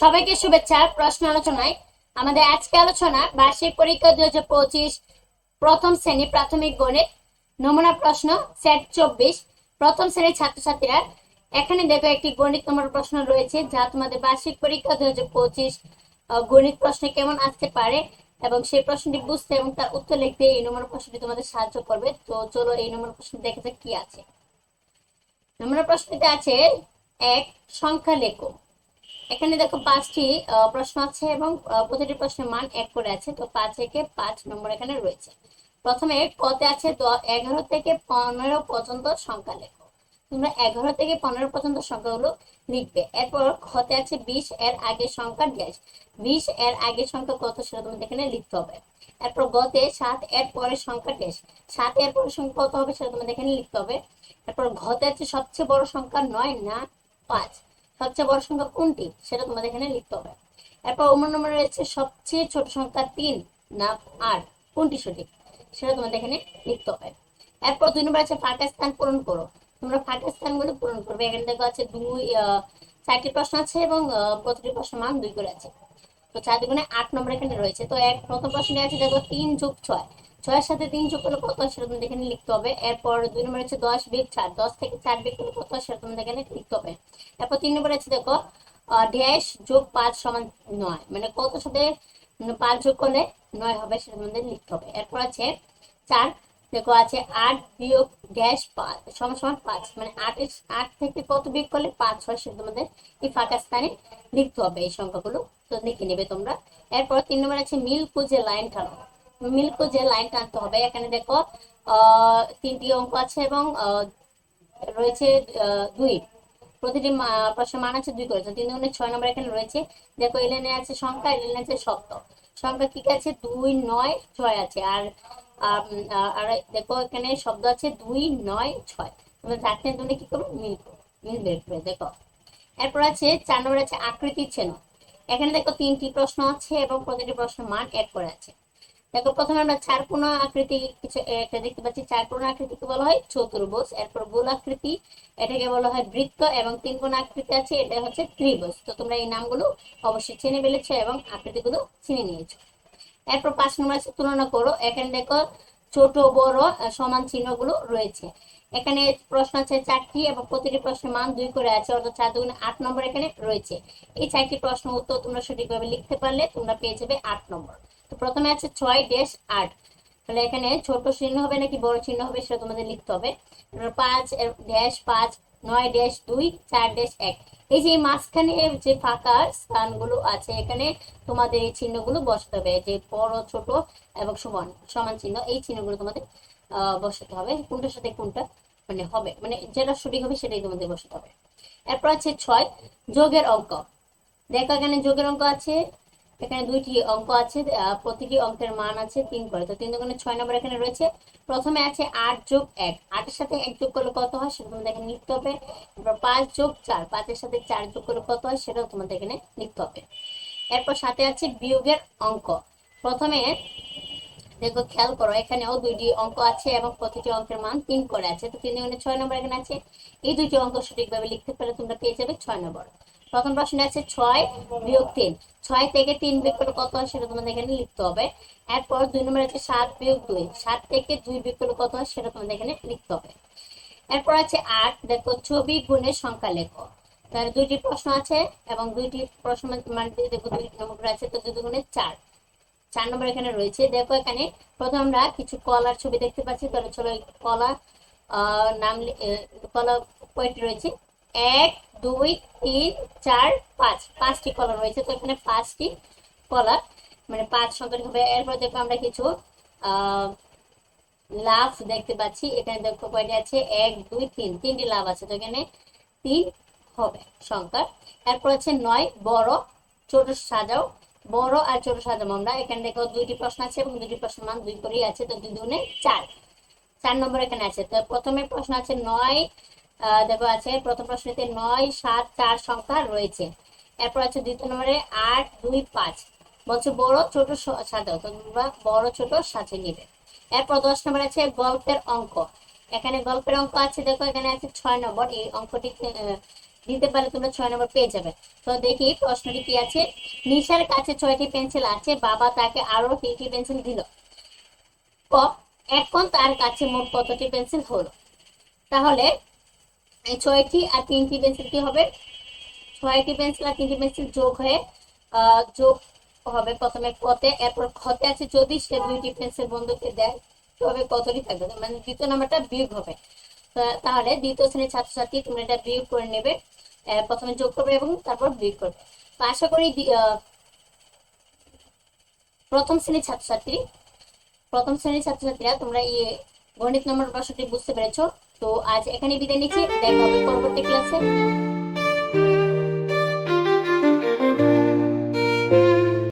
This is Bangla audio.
সবাইকে শুভেচ্ছা, প্রশ্ন আলোচনায়। আমাদের আজকে আলোচনা, বার্ষিক পরীক্ষা দুই হাজার পঁচিশ প্রথম শ্রেণি প্রাথমিক গণিত। নমুনা প্রশ্ন, সেট চব্বিশ। প্রথম শ্রেণির ছাত্রছাত্রীরা, এখানে দেখো একটি গণিত নমুনা প্রশ্ন রয়েছে, যা তোমাদের বার্ষিক পরীক্ষা দুই হাজার পঁচিশ গণিত প্রশ্ন কেমন আসতে পারে এবং সেই প্রশ্নটি বুঝতে এবং তার উত্তর লিখতে এই নমুনা প্রশ্নটি তোমাদের সাহায্য করবে। তো চলো এই নমুনা প্রশ্ন দেখে যাক কি আছে। নমুনা প্রশ্নটিতে আছে, এক, সংখ্যা লেখো। এখানে দেখো পাঁচটি প্রশ্ন আছে এবং প্রতিটি প্রশ্নের মান এক করে আছে, তো পাঁচ থেকে পাঁচ নম্বর এখানে রয়েছে। প্রথমে কতে আছে এগারো থেকে পনেরো পর্যন্ত সংখ্যা লেখো। তোমরা এগারো থেকে পনেরো পর্যন্ত সংখ্যাগুলো লিখবে। এরপর খতে আছে বিশ, এর আগের সংখ্যা ড্যাশ বিশ, এর আগের সংখ্যা কত সেটা তোমাদের এখানে লিখতে হবে। এরপর গতে সাত, এর পরের সংখ্যা ড্যাশ সাত, এর পরের সংখ্যা কত হবে সেটা তোমাদের এখানে লিখতে হবে। এরপর ঘতে আছে সবচেয়ে বড় সংখ্যা নয়, না পাঁচ। সবচেয়ে বড় সংখ্যা কোনটি? সেটা তোমাদের এখানে লিখতে হবে। এরপর অন্য নম্বরে রয়েছে সবচেয়ে ছোট সংখ্যা তিন না আট। কোনটি সঠিক? সেটা তোমাদের এখানে লিখতে হবে। এরপর দুই নম্বর আছে ফাঁকা স্থান পূরণ করো। তোমরা ফাঁকা স্থানগুলো পূরণ করবে। এখানে দেখো আছে দুই চারটি প্রশ্ন আছে এবং প্রতিটি প্রশ্ন মান দুই করে আছে। তো চার দুগুণে আট নম্বর এখানে রয়েছে। তো এক প্রথম প্রশ্নে আছে, দেখো তিন যোগ ছয়। ছয়ের সাথে তিন যোগ করলে কত হয় সেটা তোমাদের এখানে লিখতে হবে। এরপর দুই নম্বর হচ্ছে দশ বিগ চার, দশ থেকে চার বিগ করলে কত হয় সেটা তোমাদের এখানে লিখতে হবে। এরপর তিন নম্বর আছে দেখো ড্যাশ যোগ পাঁচ সমান নয় মানে কত সাথে পাঁচ যোগ করলে নয় হবে সেটা তোমাদের লিখতে হবে। এরপর আছে চার, দেখো আছে আট বিয়োগ ড্যাশ পাঁচ সমান সমান পাঁচ মানে আটের, আট থেকে কত বিয়োগ করলে পাঁচ হয় সেটা তোমাদের এই ফাঁকা স্থানে লিখতে হবে এই সংখ্যাগুলো। তো লিখে নেবে তোমরা। এরপর তিন নম্বর আছে মিল খুঁজে লাইন টানো মিল যে লাইন টানতে হবে, এখানে দেখো তিনটি অঙ্ক আছে এবং রয়েছে দুই। প্রতিটি প্রশ্নের মান আছে দুই করে তিন দুগুণে ছয় নম্বর এখানে রয়েছে। দেখো এলেনে আছে সংখ্যা এলেনে আছে শব্দ সংখ্যা কি আছে? দুই, নয়, ছয় আছে। আর আর দেখো, এখানে শব্দ আছে দুই, নয়, ছয়। তোমরা চারটে তুমি কি করবে? মিল করো মিল বের করে, দেখো। এরপর আছে, চার নম্বর আছে আকৃতি চেন এখানে দেখো, তিনটি প্রশ্ন আছে এবং প্রতিটি প্রশ্ন মান এক করে আছে। দেখো প্রথমে আমরা চার কোণ আকৃতি কিছু একটা দেখতে পাচ্ছি, চার কোণ আকৃতিকে বলা হয় চতুর্ভুজ এরপর গোল আকৃতি, এটাকে বলা হয় বৃত্ত এবং তিন কোণ আকৃতি আছে, এটা হচ্ছে ত্রিভুজ। তো তোমরা এই নামগুলো অবশ্যই চিনে ফেলেছো এবং আকৃতিগুলো চিনে নিয়েছো। এরপর পাঁচ নম্বর আছে, তুলনা করো। এখানে দেখো ছোট, বড় সমান চিহ্নগুলো রয়েছে। এখানে প্রশ্ন আছে চারটি এবং প্রতিটি প্রশ্নের মান দুই করে আছে, অর্থাৎ চার দুগুণে আট নম্বর এখানে রয়েছে। এই চারটি প্রশ্ন উত্তর তোমরা সঠিকভাবে লিখতে পারলে তোমরা পেয়ে যাবে আট নম্বর। তো প্রথমে আছে ছয় ড্যাশ আট। তাহলে এখানে ছোট চিহ্ন হবে নাকি বড় চিহ্ন হবে সেটা তোমাদের লিখতে হবে। পাঁচ ড্যাশ পাঁচ, নয় ড্যাশ দুই, চার ড্যাশ এক। এই যে মাঝখানে যে ফাঁকা স্থানগুলো আছে, এখানে তোমাদের এই চিহ্নগুলো বসাতে হবে। যে বড়, ছোট এবং সমান সমান চিহ্ন, এই চিহ্নগুলো তোমাদের বসাতে হবে। কোনটার সাথে কোনটা মানে হবে মানে যেটা সঠিক হবে সেটাই তোমাদের বসাতে হবে। এরপর আছে ছয়, যোগের অঙ্ক। দেখো এখানে যোগের অঙ্ক আছে এখানে দুইটি অঙ্ক আছে প্রতিটি অঙ্কের মান আছে তিন করে। তো তিন দোকানে ছয় নম্বর এখানে রয়েছে। প্রথমে আছে আট যোগ এক। আটের সাথে এক যোগ করলে কত হয়? সেটা তোমাদের এখানে লিখতে হবে। এরপর পাঁচ যোগ চার। পাঁচের সাথে চার যোগ করলে কত হয়? সেটাও তোমাদের এখানে লিখতে হবে। এরপর সাথে আছে বিয়োগের অঙ্ক। প্রথমে দেখো, খেয়াল করো, এখানেও দুইটি অঙ্ক আছে এবং প্রতিটি অঙ্কের মান তিন করে আছে। তো তিন ছয় নম্বর এখানে আছে। এই দুইটি অঙ্ক সঠিকভাবে লিখতে পারলে তোমরা পেয়ে যাবে ছয় নম্বর। প্রথম প্রশ্ন আছে ছয় বিয়োগ তিন। ছয় থেকে তিন বিয়োগ কত হয় সেটা তোমাদের এখানে লিখতে হবে। এরপর দুই নম্বর আছে সাত বিয়োগ দুই। সাত থেকে দুই বিয়োগ কত হয় সেটা তোমাদের এখানে লিখতে হবে। এরপর আছে আট। দেখো ছবি গুণের সংখ্যা লেখো। তাহলে দুইটি প্রশ্ন আছে এবং দুইটি প্রশ্ন মানে দেখো দুই নম্বর আছে, তো দুই গুণের চার। চার নম্বর এখানে রয়েছে। দেখো এখানে প্রথম আমরা কিছু কলার ছবি দেখতে পাচ্ছি। তাহলে চলো কলা নাম কলা কয়টি রয়েছে। এক, দুই, তিন, চার, পাঁচ। পাঁচটি কলা রয়েছে, তো এখানে পাঁচটি কলা মানে পাঁচ সংখ্যাটি হবে। এরপর দেখো আমরা কিছু লাভ দেখতে পাচ্ছি। এখানে দেখো কয়টি আছে? এক, দুই, তিন। তিনটি লাভ আছে, তো এখানে তিন হবে সংখ্যা। এরপর আছে নয়, বড়, ছোট সাজাও। বড় আর ছোট সাজাবো আমরা। এখানে দেখো দুইটি প্রশ্ন আছে এবং দুইটি প্রশ্ন মান দুই করেই আছে, তো দুই দুনে চার। চার নম্বর এখানে আছে। তো প্রথমে প্রশ্ন আছে নয় দেখো আছে, প্রথম প্রশ্নতে নয়, সাত, চার সংখ্যা রয়েছে। এরপর আছে দ্বিতীয় নম্বরে আট, দুই, পাঁচ। বলছে বড়, ছোট, স- সাজাও। তো তোমরা বড়, ছোট সাজিয়ে নিবে। এরপর দশ নম্বর আছে গল্পের অঙ্ক। এখানে গল্পের অঙ্ক আছে, দেখো এখানে আছে ছয় নম্বর। এই অঙ্কটি দিতে পারলে তোমরা ছয় নম্বর পেয়ে যাবে। তো দেখি প্রশ্নটি কি আছে? নিশার কাছে ছয়টি পেন্সিল আছে, বাবা তাকে আরও তিনটি পেন্সিল দিল। এখন তার কাছে মোট কতটি পেন্সিল হলো? তাহলে ছয়টি আর তিনটি পেন্সিল কি হবে? ছয়টি পেন্সিল আর তিনটি পেন্সিল যোগ হয়ে যোগ হবে প্রথমে কতে, এরপর খতে আছে যদি সে দুইটি পেন্সিল বন্ধুকে দেয়, তবে কতটি থাকবে? মানে দ্বিতীয় নাম্বারটা বিয়োগ হবে। তাহলে দ্বিতীয় শ্রেণির ছাত্রছাত্রী তোমরা এটা বিয়োগ করে নেবে প্রথমে যোগ করবে এবং তারপর বিয়োগ করবে। আশা করি প্রথম শ্রেণির ছাত্রছাত্রী, প্রথম শ্রেণির ছাত্রছাত্রীরা তোমরা এই গণিত নম্বর প্রশ্নটি বুঝতে পেরেছ। তো আজ এখানে বিদায় নিচ্ছি। দেখা হবে পরবর্তী ক্লাসে